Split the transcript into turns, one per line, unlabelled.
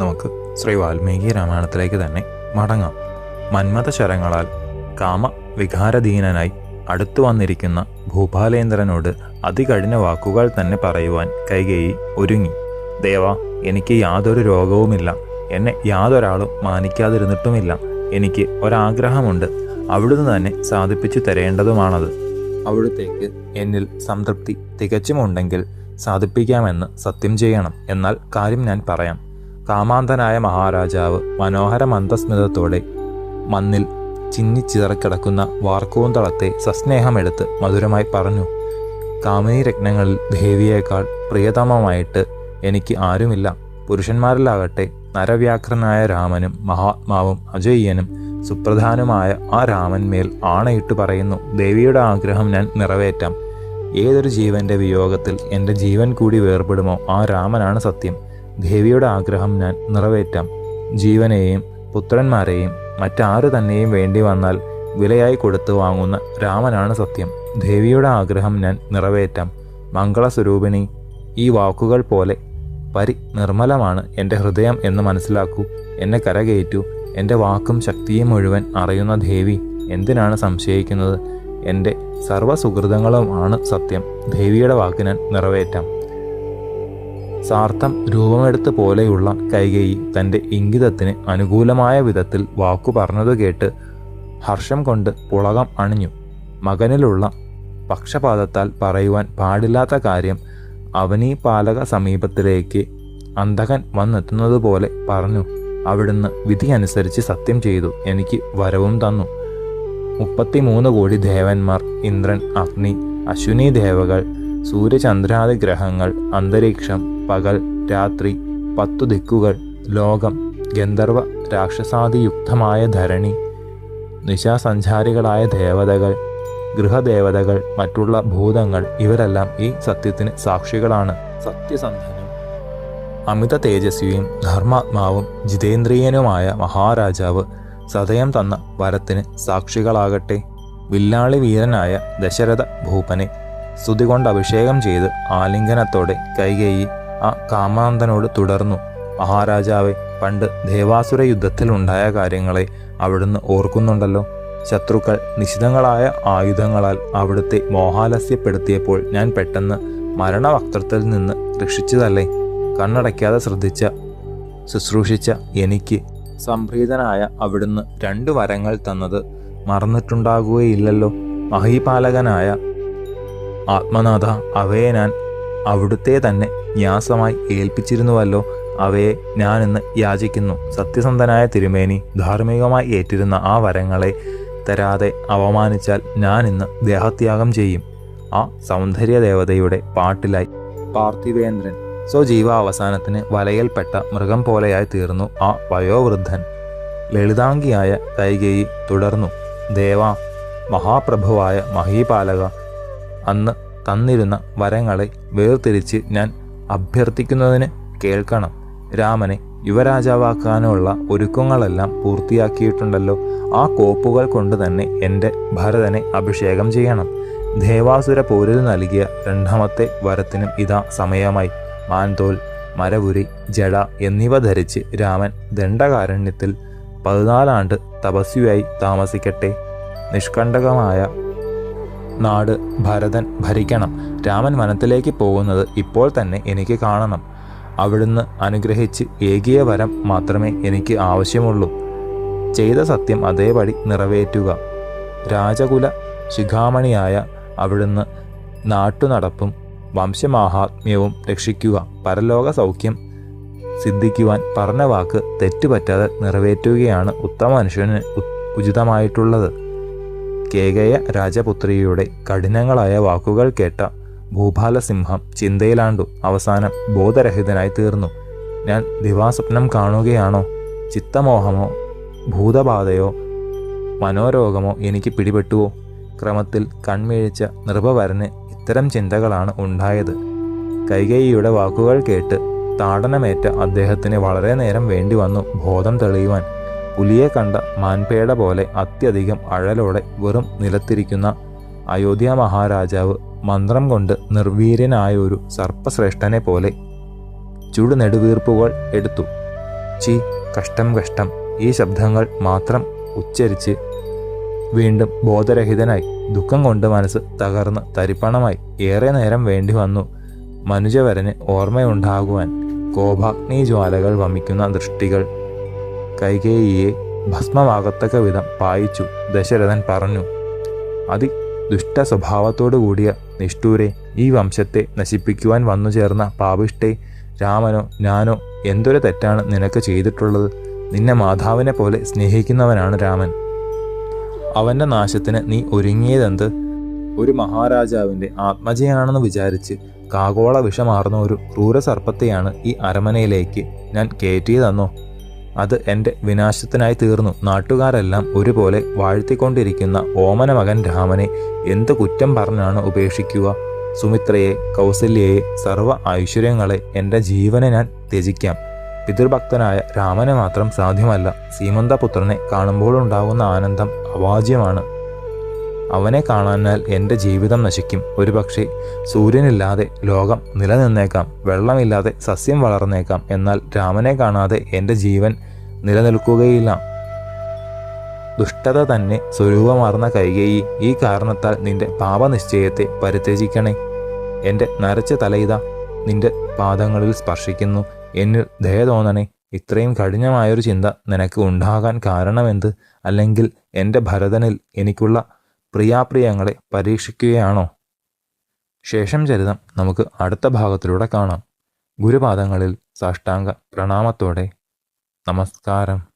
നമുക്ക് ശ്രീ വാൽമീകി രാമായണത്തിലേക്ക് തന്നെ മടങ്ങാം. മന്മത ശരങ്ങളാൽ കാമ വികാരധീനനായി അടുത്തു വന്നിരിക്കുന്ന ഭൂപാലേന്ദ്രനോട് അതികഠിന വാക്കുകൾ തന്നെ പറയുവാൻ കൈകേയി ഒരുങ്ങി. ദേവ എനിക്ക് യാതൊരു രോഗവുമില്ല. എന്നെ യാതൊരാളും മാനിക്കാതിരുന്നിട്ടുമില്ല. എനിക്ക് ഒരാഗ്രഹമുണ്ട്. അവിടുന്ന് തന്നെ സാധിപ്പിച്ചു തരേണ്ടതുമാണത്. അവിടുത്തേക്ക് എന്നിൽ സംതൃപ്തി തികച്ചുമുണ്ടെങ്കിൽ സാധിപ്പിക്കാമെന്ന് സത്യം ചെയ്യണം എന്നാൽ കാര്യം ഞാൻ പറയാം. കാമാന്തനായ മഹാരാജാവ് മനോഹര മന്ദസ്മിതത്തോടെ മണ്ണിൽ ചിന്നിച്ചിതറക്കിടക്കുന്ന വാർക്കൂന്തളത്തെ സസ്നേഹമെടുത്ത് മധുരമായി പറഞ്ഞു കാമിനി രത്നങ്ങളിൽ ദേവിയേക്കാൾ പ്രിയതമമായിട്ട് എനിക്ക് ആരുമില്ല. പുരുഷന്മാരിലാകട്ടെ നരവ്യാഘ്രനായ രാമനും മഹാത്മാവും അജയ്യനും സുപ്രധാനമായ ആ രാമന്മേൽ ആണയിട്ട് പറയുന്നു. ദേവിയുടെ ആഗ്രഹം ഞാൻ നിറവേറ്റാം. ഏതൊരു ജീവന്റെ വിയോഗത്തിൽ എന്റെ ജീവൻ കൂടി വേർപെടുമോ? ആ രാമനാണ് സത്യം. ദേവിയുടെ ആഗ്രഹം ഞാൻ നിറവേറ്റാം. ജീവനെയും പുത്രന്മാരെയും മറ്റാര് തന്നെയും വേണ്ടി വന്നാൽ വിലയായി കൊടുത്തു വാങ്ങുന്ന രാമനാണ് സത്യം. ദേവിയുടെ ആഗ്രഹം ഞാൻ നിറവേറ്റാം. മംഗളസ്വരൂപിണി ഈ വാക്കുകൾ പോലെ പരി നിർമ്മലമാണ് എന്റെ ഹൃദയം എന്ന് മനസ്സിലാക്കൂ. എന്നെ കരകയറ്റൂ. എന്റെ വാക്കും ശക്തിയും മുഴുവൻ അറിയുന്ന ദേവി എന്തിനാണ് സംശയിക്കുന്നത്? എന്റെ സർവസുഹൃതങ്ങളുമാണ് സത്യം. ദേവിയുടെ വാക്കിന് നിറവേറ്റാം. സാർത്ഥം രൂപമെടുത്ത് പോലെയുള്ള കൈകേയി തന്റെ ഇംഗിതത്തിന് അനുകൂലമായ വിധത്തിൽ വാക്കു പറഞ്ഞത് കേട്ട് ഹർഷം കൊണ്ട് പുളകം അണിഞ്ഞു. മകനിലുള്ള പക്ഷപാതത്താൽ പറയുവാൻ പാടില്ലാത്ത കാര്യം അവനീ പാലക സമീപത്തിലേക്ക് അന്തകൻ വന്നെത്തുന്നത് പോലെ പറഞ്ഞു. അവിടുന്ന് വിധി അനുസരിച്ച് സത്യം ചെയ്തു. എനിക്ക് വരവും തന്നു. മുപ്പത്തിമൂന്ന് കോടി ദേവന്മാർ ഇന്ദ്രൻ അഗ്നി അശ്വിനി ദേവകൾ സൂര്യചന്ദ്രാദി ഗ്രഹങ്ങൾ അന്തരീക്ഷം പകൽ രാത്രി പത്തു ദിക്കുകൾ ലോകം ഗന്ധർവ രാക്ഷസാദിയുക്തമായ ധരണി നിശാസഞ്ചാരികളായ ദേവതകൾ ഗൃഹദേവതകൾ മറ്റുള്ള ഭൂതങ്ങൾ ഇവരെല്ലാം ഈ സത്യത്തിന് സാക്ഷികളാണ്. സത്യസന്ധനും അമിത തേജസ്വിയും ധർമാത്മാവും ജിതേന്ദ്രിയനുമായ മഹാരാജാവ് സദയം തന്ന വരത്തിന് സാക്ഷികളാകട്ടെ വില്ലാളി വീരനായ ദശരഥ ഭൂപനെ സ്തുതി കൊണ്ട് അഭിഷേകം ചെയ്ത് ആലിംഗനത്തോടെ കൈകേയി ആ കാമാന്തനോട് തുടർന്നു. മഹാരാജാവെ പണ്ട് ദേവാസുര യുദ്ധത്തിലുണ്ടായ കാര്യങ്ങളെ അവിടുന്ന് ഓർക്കുന്നുണ്ടല്ലോ. ശത്രുക്കൾ നിശിതങ്ങളായ ആയുധങ്ങളാൽ അവിടുത്തെ മോഹാലസ്യപ്പെടുത്തിയപ്പോൾ ഞാൻ പെട്ടെന്ന് മരണവക്ത്രത്തിൽ നിന്ന് രക്ഷിച്ചതല്ലേ? കണ്ണടയ്ക്കാതെ ശ്രദ്ധിച്ച ശുശ്രൂഷിച്ച എനിക്ക് സംപ്രീതനായ അവിടുന്ന് രണ്ടു വരങ്ങൾ തന്നത് മറന്നിട്ടുണ്ടാകുകയില്ലല്ലോ. മഹീപാലകനായ ആത്മനാഥ അവയെ ഞാൻ അവിടുത്തെ തന്നെ ന്യാസമായി ഏൽപ്പിച്ചിരുന്നുവല്ലോ. അവയെ ഞാനിന്ന് യാചിക്കുന്നു. സത്യസന്ധനായ തിരുമേനി ധാർമ്മികമായി ഏറ്റിരുന്ന ആ വരങ്ങളെ തരാതെ അവമാനിച്ചാൽ ഞാൻ ഇന്ന് ദേഹത്യാഗം ചെയ്യും. ആ സൗന്ദര്യ ദേവതയുടെ പാട്ടിലായി. പാർത്ഥിവേന്ദ്രൻ സ്വജീവ അവസാനത്തിന് വലയിൽപ്പെട്ട മൃഗം പോലെയായി തീർന്നു ആ വയോവൃദ്ധൻ. ലളിതാംഗിയായ കൈകേയി തുടർന്നു. ദേവ മഹാപ്രഭുവായ മഹീപാലക അന്ന് തന്നിരുന്ന വരങ്ങളെ വേർതിരിച്ച് ഞാൻ അഭ്യർത്ഥിക്കുന്നതിന് കേൾക്കണം. രാമനെ യുവരാജാവാക്കാനുള്ള ഒരുക്കങ്ങളെല്ലാം പൂർത്തിയാക്കിയിട്ടുണ്ടല്ലോ. ആ കോപ്പുകൾ കൊണ്ട് തന്നെ എന്റെ ഭരതനെ അഭിഷേകം ചെയ്യണം. ദേവാസുര പോരിൽ നൽകിയ രണ്ടാമത്തെ വരത്തിനും ഇതാ സമയമായി. മാൻതോൽ മരപുരി ജട എന്നിവ ധരിച്ച് രാമൻ ദണ്ഡകാരണ്യത്തിൽ പതിനാലാണ്ട് തപസ്വിയായി താമസിക്കട്ടെ. നിഷ്കണ്ടകമായ നാട് ഭരതൻ ഭരിക്കണം. രാമൻ വനത്തിലേക്ക് പോകുന്നത് ഇപ്പോൾ തന്നെ എനിക്ക് കാണണം. അവിടുന്ന് അനുഗ്രഹിച്ച് ഏകിയ വരം മാത്രമേ എനിക്ക് ആവശ്യമുള്ളൂ. ചെയ്ത സത്യം അതേപടി നിറവേറ്റുക. രാജകുല ശിഖാമണിയായ അവിടുന്ന് നാട്ടുനടപ്പും വംശമാഹാത്മ്യവും രക്ഷിക്കുക പരലോക സൗഖ്യം സിദ്ധിക്കുവാൻ പറഞ്ഞ വാക്ക് തെറ്റുപറ്റാതെ നിറവേറ്റുകയാണ് ഉത്തമ മനുഷ്യന് ഉചിതമായിട്ടുള്ളത്. കേകയ രാജപുത്രിയുടെ കഠിനങ്ങളായ വാക്കുകൾ കേട്ട ഭൂപാലസിംഹം ചിന്തയിലാണ്ടു അവസാനം ബോധരഹിതനായി തീർന്നു. ഞാൻ ദിവാസ്വപ്നം കാണുകയാണോ ചിത്തമോഹമോ ഭൂതബാധയോ മനോരോഗമോ എനിക്ക് പിടിപെട്ടുവോ? ക്രമത്തിൽ കൺമീഴിച്ച നൃപവരന് ഇത്തരം ചിന്തകളാണ് ഉണ്ടായത്. കൈകേയിയുടെ വാക്കുകൾ കേട്ട് താടനമേറ്റ അദ്ദേഹത്തിന് വളരെ നേരം വേണ്ടി വന്നു ബോധം തെളിയുവാൻ. പുലിയെ കണ്ട മാൻപേട പോലെ അത്യധികം അഴലോടെ വെറും നിലത്തിരിക്കുന്ന അയോധ്യ മഹാരാജാവ് മന്ത്രം കൊണ്ട് നിർവീര്യനായ ഒരു സർപ്പശ്രേഷ്ഠനെ പോലെ ചുടുനെടുവീർപ്പുകൾ എടുത്തു. ചി കഷ്ടം കഷ്ടം ഈ ശബ്ദങ്ങൾ മാത്രം ഉച്ചരിച്ച് വീണ്ടും ബോധരഹിതനായി. ദുഃഖം കൊണ്ട് മനസ്സ് തകർന്ന് തരിപ്പണമായി ഏറെ നേരം വേണ്ടി വന്നു. മനുജവരന് ഓർമ്മയുണ്ടാകുവാൻ കോപാഗ്നി ജ്വാലകൾ വമിക്കുന്ന ദൃഷ്ടികൾ. കൈകേയിയെ ഭസ്മമാകത്തക്ക വിധം പായിച്ചു ദശരഥൻ പറഞ്ഞു അതി ദുഷ്ട സ്വഭാവത്തോടു കൂടിയ നിഷ്ഠൂരെ ഈ വംശത്തെ നശിപ്പിക്കുവാൻ വന്നു ചേർന്ന പാപിഷ്ടെ രാമനോ ഞാനോ എന്തൊരു തെറ്റാണ് നിനക്ക് ചെയ്തിട്ടുള്ളത്? നിന്നെ മാതാവിനെ പോലെ സ്നേഹിക്കുന്നവനാണ് രാമൻ. അവന്റെ നാശത്തിന് നീ ഒരുങ്ങിയതെന്ത്? ഒരു മഹാരാജാവിന്റെ ആത്മജയാണെന്ന് വിചാരിച്ച് കാഗോള വിഷമാർന്ന ഒരു ക്രൂരസർപ്പത്തെയാണ് ഈ അരമനയിലേക്ക് ഞാൻ കയറ്റിയതെന്നോ? അത് എന്റെ വിനാശത്തിനായി തീർന്നു. നാട്ടുകാരെല്ലാം ഒരുപോലെ വാഴ്ത്തിക്കൊണ്ടിരിക്കുന്ന ഓമന മകൻ രാമനെ എന്ത് കുറ്റം പറഞ്ഞാണ് ഉപേക്ഷിക്കുക? സുമിത്രയെ കൗസല്യയെ സർവ ഐശ്വര്യങ്ങളെ എന്റെ ജീവനെ ഞാൻ ത്യജിക്കാം. പിതൃഭക്തനായ രാമനെ മാത്രം സാധ്യമല്ല. സീമന്തപുത്രനെ കാണുമ്പോഴുണ്ടാകുന്ന ആനന്ദം അവാജ്യമാണ്. അവനെ കാണാനാൽ എന്റെ ജീവിതം നശിക്കും. ഒരുപക്ഷെ സൂര്യനില്ലാതെ ലോകം നിലനിന്നേക്കാം. വെള്ളമില്ലാതെ സസ്യം വളർന്നേക്കാം. എന്നാൽ രാമനെ കാണാതെ എന്റെ ജീവൻ നിലനിൽക്കുകയില്ല. ദുഷ്ടത തന്നെ സ്വരൂപമാർന്ന കൈകേയി. ഈ കാരണത്താൽ നിന്റെ പാപനിശ്ചയത്തെ പരിത്യജിക്കണേ. എന്റെ നരച്ച തലയിത നിന്റെ പാദങ്ങളിൽ സ്പർശിക്കുന്നു. എന്നിൽ ദയ തോന്നണേ. ഇത്രയും കഠിനമായൊരു ചിന്ത നിനക്ക് ഉണ്ടാകാൻ കാരണമെന്ത്? അല്ലെങ്കിൽ എന്റെ ഭരതനിൽ എനിക്കുള്ള പ്രിയാപ്രിയങ്ങളെ പരീക്ഷിക്കുകയാണോ? ശേഷം ചരിതം നമുക്ക് അടുത്ത ഭാഗത്തിലൂടെ കാണാം. ഗുരുപാദങ്ങളിൽ സാഷ്ടാംഗ പ്രണാമത്തോടെ. നമസ്കാരം.